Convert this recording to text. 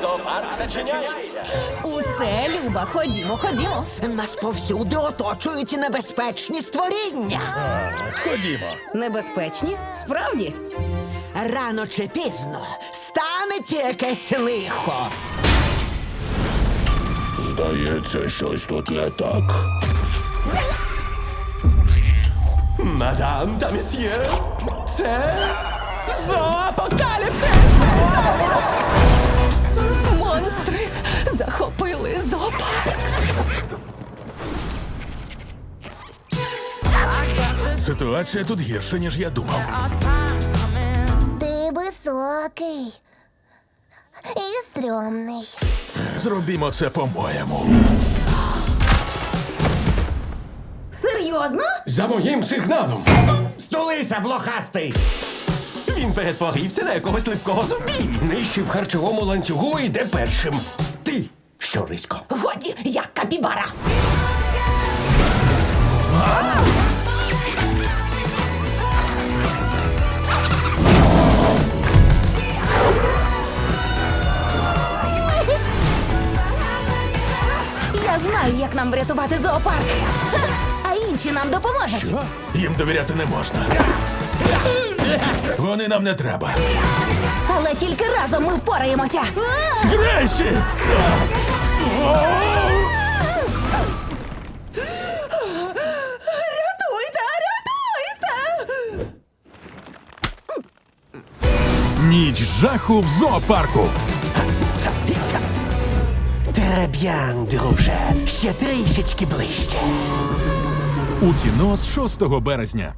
Зоопарк зачиняється. Усе, Люба, ходімо, ходімо. Нас повсюди оточують небезпечні створіння. Ходімо. Небезпечні? Справді? Рано чи пізно станеться якесь лихо. Здається, щось тут не так. Мадам та месьє, це Ситуація тут гірша, ніж я думав. Ти високий і стрьомний. Зробімо це по-моєму. Серйозно? За моїм сигналом! Стулися, блохастий! Він перетворився на якогось липкого зомбі. Нижче в харчовому ланцюгу йде першим. Ти, щорисько. Годі, як капібара. Я знаю, як нам врятувати зоопарк. А інші нам допоможуть. Що? Їм довіряти не можна. Вони нам не треба. Але тільки разом ми впораємося. Грейсі! Рятуйте, рятуйте! Ніч жаху в зоопарку. Тереб'ян, друже. Ще трішечки ближче. У кіно з 6 березня.